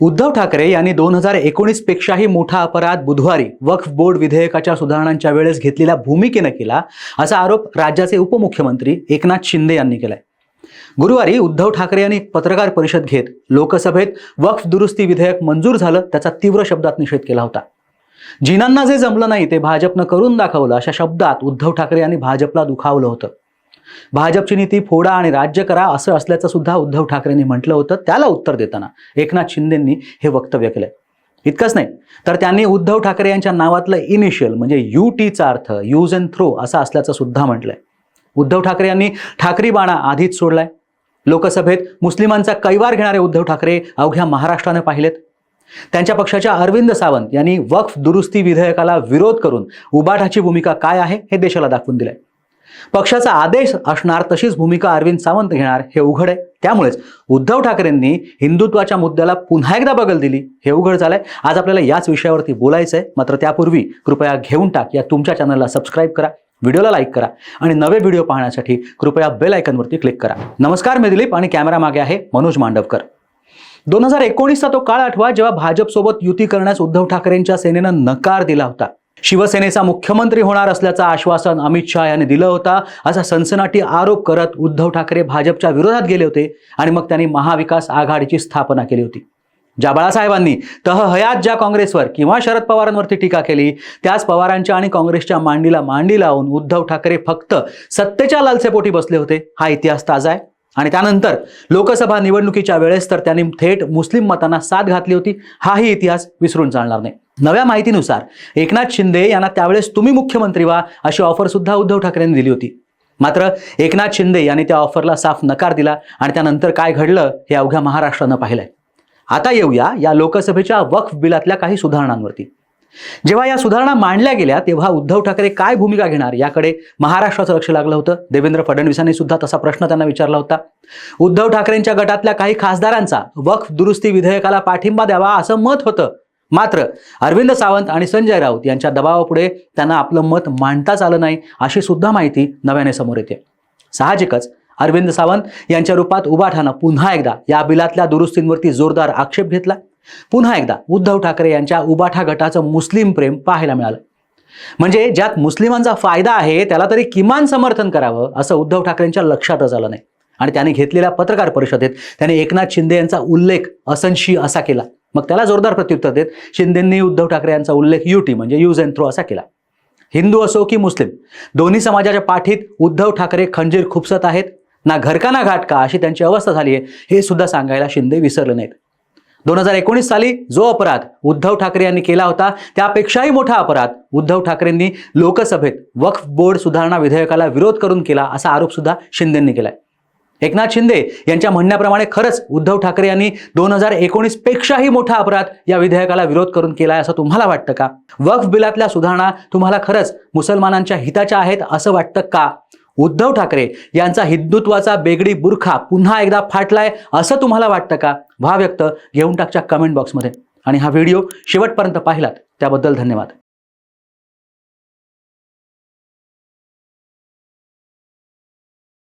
उद्धव ठाकरे यांनी दोन हजार एकोणीस पेक्षाही मोठा अपराध बुधवारी वक्फ बोर्ड विधेयकाच्या सुधारणांच्या वेळेस घेतलेल्या भूमिकेनं केला असा आरोप राज्याचे उपमुख्यमंत्री एकनाथ शिंदे यांनी केलाय. गुरुवारी उद्धव ठाकरे यांनी पत्रकार परिषद घेत लोकसभेत वक्फ दुरुस्ती विधेयक मंजूर झालं त्याचा तीव्र शब्दात निषेध केला होता. जिनांना जे जमलं नाही ते भाजपनं करून दाखवलं अशा शब्दात उद्धव ठाकरे यांनी भाजपला दुखावलं होतं. भाजपची नीती फोडा आणि राज्य करा असं असल्याचं सुद्धा उद्धव ठाकरेंनी म्हटलं होतं. त्याला उत्तर देताना एकनाथ शिंदेंनी हे वक्तव्य केलंय. इतकंच नाही तर त्यांनी उद्धव ठाकरे यांच्या नावातलं इनिशियल म्हणजे यू टीचा अर्थ यूज अँड थ्रो असा असल्याचं सुद्धा म्हटलंय. उद्धव ठाकरे यांनी ठाकरी बाणा आधीच सोडलाय. लोकसभेत मुस्लिमांचा कैवार घेणारे उद्धव ठाकरे अवघ्या महाराष्ट्रानं पाहिलेत. त्यांच्या पक्षाच्या अरविंद सावंत यांनी वक्फ दुरुस्ती विधेयकाला विरोध करून उबाठाची भूमिका काय आहे हे देशाला दाखवून दिलंय. पक्षाचा आदेश असणार तशीच भूमिका अरविंद सावंत घेणार हे उघड. आहे त्यामुळेच उद्धव ठाकरेंनी हिंदुत्वाच्या मुद्द्याला पुन्हा एकदा बगल दिली. हे उघड झालंय. आज आपल्याला याच विषयावरती बोलायचं आहे मात्र त्यापूर्वी कृपया घेऊन टाक. या तुमच्या चॅनलला सबस्क्राईब करा व्हिडिओला लाईक करा आणि नवे व्हिडिओ पाहण्यासाठी कृपया बेल आयकनवरती क्लिक करा. नमस्कार मी दिलीप आणि कॅमेरा मागे आहे मनोज मांडवकर. दोन हजार एकोणीसचा तो काळ आठवा जेव्हा भाजपसोबत युती करण्यास उद्धव ठाकरेंच्या सेनेनं नकार दिला होता. शिवसेनेचा मुख्यमंत्री होणार असल्याचं आश्वासन अमित शहा यांनी दिलं होता. असा सनसनाटी आरोप करत उद्धव ठाकरे भाजपच्या विरोधात गेले होते आणि मग त्यांनी महाविकास आघाडीची स्थापना केली होती. ज्या बाळासाहेबांनी तह हयात ज्या काँग्रेसवर किंवा शरद पवारांवरती टीका केली त्याच पवारांच्या आणि काँग्रेसच्या मांडीला मांडी लावून उद्धव ठाकरे फक्त सत्तेच्या लालसेपोटी बसले होते. हा इतिहास ताजा आहे. आणि त्यानंतर लोकसभा निवडणुकीच्या वेळेस तर त्यांनी थेट मुस्लिम मतांना साथ घातली होती. हाही इतिहास विसरून चालणार नाही. नव्या माहितीनुसार एकनाथ शिंदे यांना त्यावेळेस तुम्ही मुख्यमंत्री व्हा अशी ऑफर सुद्धा उद्धव ठाकरेंनी दिली होती. मात्र एकनाथ शिंदे यांनी त्या ऑफरला साफ नकार दिला आणि त्यानंतर काय घडलं हे अवघ्या महाराष्ट्रानं पाहिलंय. आता येऊया या लोकसभेच्या वक्फ बिलातल्या काही सुधारणांवरती. जेव्हा या सुधारणा मांडल्या गेल्या तेव्हा उद्धव ठाकरे काय भूमिका घेणार याकडे महाराष्ट्राचं लक्ष लागलं होतं. देवेंद्र फडणवीसांनी सुद्धा तसा प्रश्न त्यांना विचारला होता. उद्धव ठाकरेंच्या गटातल्या काही खासदारांचा वक्फ दुरुस्ती विधेयकाला पाठिंबा द्यावा असं मत होतं. मात्र अरविंद सावंत आणि संजय राऊत यांच्या दबावापुढे त्यांना आपलं मत मांडताच आलं नाही अशी सुद्धा माहिती नव्याने समोर येते. साहजिकच अरविंद सावंत यांच्या रूपात उबाठानं पुन्हा एकदा या बिलातल्या दुरुस्तींवरती जोरदार आक्षेप घेतला. पुन्हा एकदा उद्धव ठाकरे यांच्या उबाठा गटाचं मुस्लिम प्रेम पाहायला मिळालं. म्हणजे ज्यात मुस्लिमांचा फायदा आहे त्याला तरी किमान समर्थन करावं असं उद्धव ठाकरेंच्या लक्षातच आलं नाही. आणि त्याने घेतलेल्या पत्रकार परिषदेत त्याने एकनाथ शिंदे यांचा उल्लेख असंशी असा केला. मग त्याला जोरदार प्रत्युत्तर देत शिंदेंनी उद्धव ठाकरे यांचा उल्लेख युटी म्हणजे यूज अँड थ्रो असा केला. हिंदू असो की मुस्लिम दोन्ही समाजाच्या पाठीत उद्धव ठाकरे खंजीर खुपसत आहेत. ना घरका ना घाटका अशी त्यांची अवस्था झाली आहे हे सुद्धा सांगायला शिंदे विसरले नाहीत. दोन हजार एकोणीस साली जो अपराध उद्धव ठाकरे यांनी केला होता त्यापेक्षाही मोठा अपराध उद्धव ठाकरेंनी लोकसभेत वक्फ बोर्ड सुधारणा विधेयकाला विरोध करून केला असा आरोप सुद्धा शिंदेंनी केलाय. एकनाथ शिंदे यांच्या म्हणण्याप्रमाणे खरंच उद्धव ठाकरे यांनी दोन हजार एकोणीस पेक्षाही मोठा अपराध या विधेयकाला विरोध करून केलाय असं तुम्हाला वाटतं का? वक्फ बिलातल्या सुधारणा तुम्हाला खरंच मुसलमानांच्या हिताच्या आहेत असं वाटतं का? उद्धव ठाकरे यांचा हिंदुत्वाचा बेगडी बुरखा पुन्हा एकदा फाटलाय असं तुम्हाला वाटतं का? व्हा व्यक्त घेऊन टाकच्या कमेंट बॉक्समध्ये आणि हा व्हिडिओ शेवटपर्यंत पाहिलात त्याबद्दल धन्यवाद.